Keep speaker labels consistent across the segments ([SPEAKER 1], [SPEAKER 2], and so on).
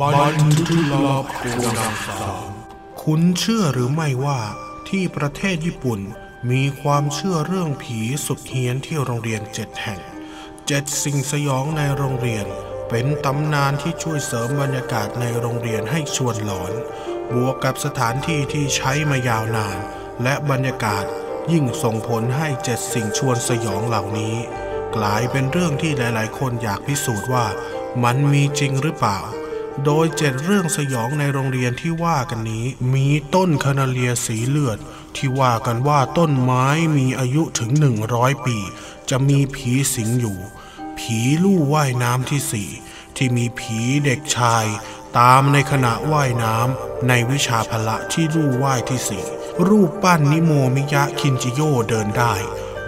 [SPEAKER 1] บันทึกลับโกดัสามคุณเชื่อหรือไม่ว่าที่ประเทศญี่ปุ่นมีความเชื่อเรื่องผีสุดเฮี้ยนที่โรงเรียนเจ็ดแห่งเจ็ดสิ่งสยองในโรงเรียน เป็นตำนานที่ช่วยเสริมบรรยากาศในโรงเรียนให้ชวนหลอน บวกกับสถานที่ที่ใช้มายาวนาน และบรรยากาศยิ่งส่งผลให้เจ็ดสิ่งชวนสยองเหล่านี้ กลายเป็นเรื่องที่หลาย ๆ คนอยากพิสูจน์ว่า มันมีจริงหรือเปล่า โดยเจ็ดเรื่องสยองในโรงเรียนที่ว่ากันนี้ มีต้นคานาเลียสีเลือด ที่ว่ากันว่าต้นไม้มีอายุถึง 100 ปี จะมีผีสิงอยู่ ผีลู่ว่ายน้ำที่สี่ที่มีผีเด็กชาย ตามในขณะว่ายน้ำในวิชาพละที่ลู่ว่ายที่สี่รูปปั้นนิโมมิยะคินจิโยเดินได้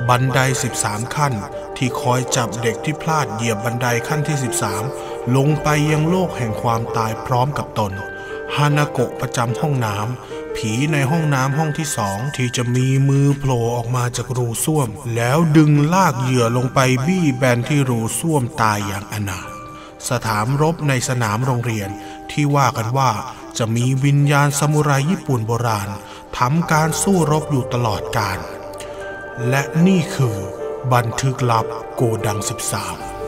[SPEAKER 1] บันได 13 ขั้น ที่คอยจับเด็กที่พลาดเหยียบบันไดขั้นที่ 13 ลงไปยังโลกแห่งความตายพร้อมกับตน ฮานาโกะประจำห้องน้ำ ผีในห้องน้ำห้องที่สองที่จะมีมือโผล่ออกมาจากรูส้วม แล้วดึงลากเหยื่อลงไปบี้แบนที่รูส้วมตายอย่างอนาถสถานรบในสนามโรงเรียนที่ว่ากันว่าจะมีวิญญาณซามูไรญี่ปุ่นโบราณทำการสู้รบอยู่ตลอดกาลและนี่คือบันทึกลับโกดัง 13